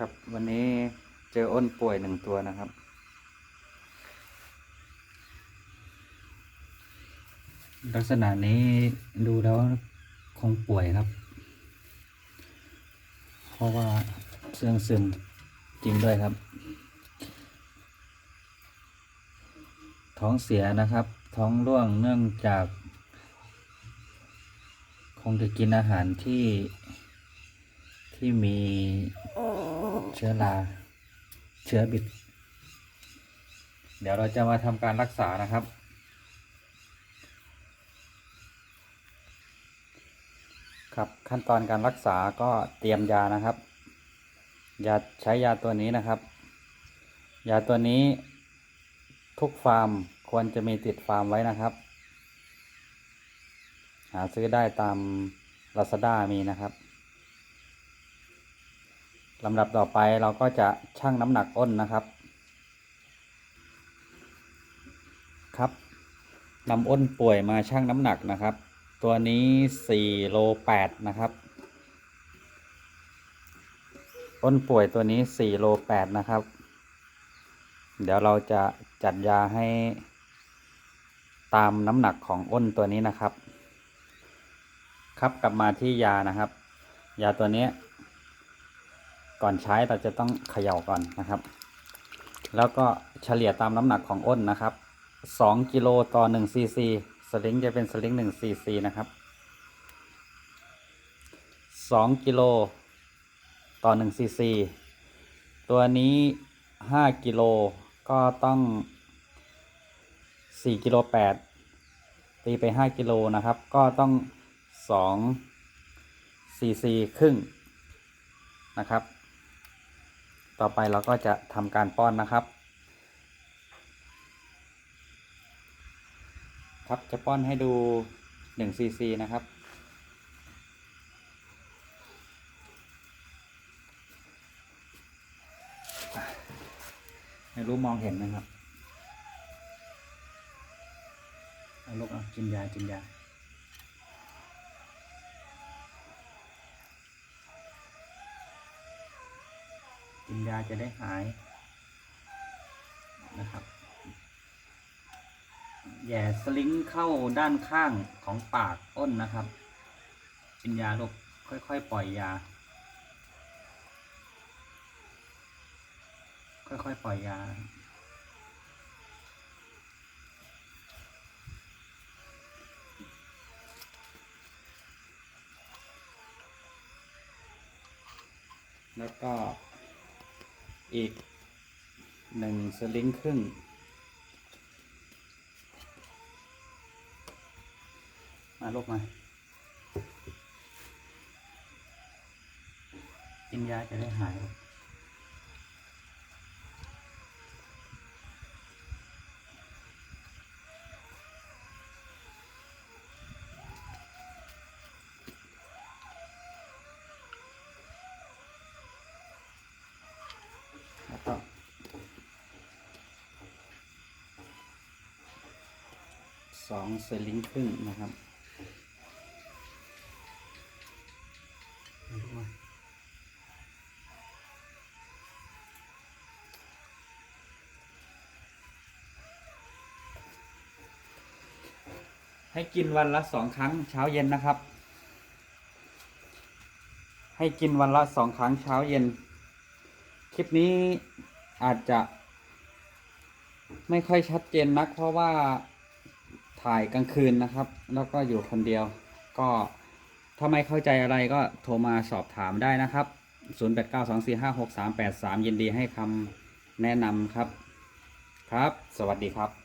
ครับวันนี้เจออ้นป่วยหนึ่งตัวนะครับ ลักษณะนี้ดูแล้วคงป่วยครับ เพราะว่าเสื่องซึมจริงด้วยครับ ท้องเสียนะครับ ท้องร่วงเนื่องจาก คงจะกินอาหารที่ที่มี เชื้อรา เชื้อบิด เดี๋ยวเราจะมาทำการรักษานะครับ ครับขั้นตอนการรักษาก็เตรียมยานะครับยาใช้ยาตัวนี้นะครับ ยาตัวนี้ทุกฟาร์มควรจะมีติดฟาร์มไว้นะครับ หาซื้อได้ตาม Lazada มีนะครับ ลำดับต่อไปเราก็จะชั่งน้ำหนักอ้นนะครับ ครับนำอ้นป่วยมาชั่งน้ำหนักนะครับ ตัวนี้4โล8นะครับ อ้นป่วยตัวนี้4โล8นะครับ เดี๋ยวเราจะจัดยาให้ตามน้ำหนักของอ้นตัวนี้นะครับ ครับกลับมาที่ยานะครับ ยาตัวนี้ ก่อนใช้เราจะต้องเขย่าก่อนนะครับ แล้วก็เฉลี่ยตามน้ำหนักของอ้นนะครับ2กิโลต่อ1ซีซีสลิงจะเป็นสลิง1ซีซีนะครับ2กิโลต่อ1ซีซีตัวนี้ 5กิโลก็ต้อง 4กิโล8ตีไป 5กิโลนะครับ ก็ต้อง2ซีซีครึ่งนะครับ ต่อไปเราก็จะทำการป้อนนะครับ ครับจะป้อนให้ดู1ซีซีนะครับไม่รู้มองเห็นไหมครับเอาลูกเอากินยากินยา กินยาจะได้หายนะครับ แย่สลิงเข้าด้านข้างของปากอ้นนะครับ กินยาลูกค่อยๆ ปล่อยยา ค่อยๆ ปล่อยยาแล้วก็ อีกหนึ่งสลิงครึ่ง มาลูกมา กินยาจะได้หาย สองสลิงครึ่งนะครับให้กินวันละสองครั้งเช้าเย็นนะครับ ให้กินวันละสองครั้งเช้าเย็น คลิปนี้อาจจะไม่ค่อยชัดเจนนักเพราะว่า ถ่ายกลางคืนนะครับ แล้วก็อยู่คนเดียว ก็ถ้าไม่เข้าใจอะไรก็โทรมาสอบถามได้นะครับ 0892456383 ยินดีให้คำแนะนำครับ ครับ สวัสดีครับ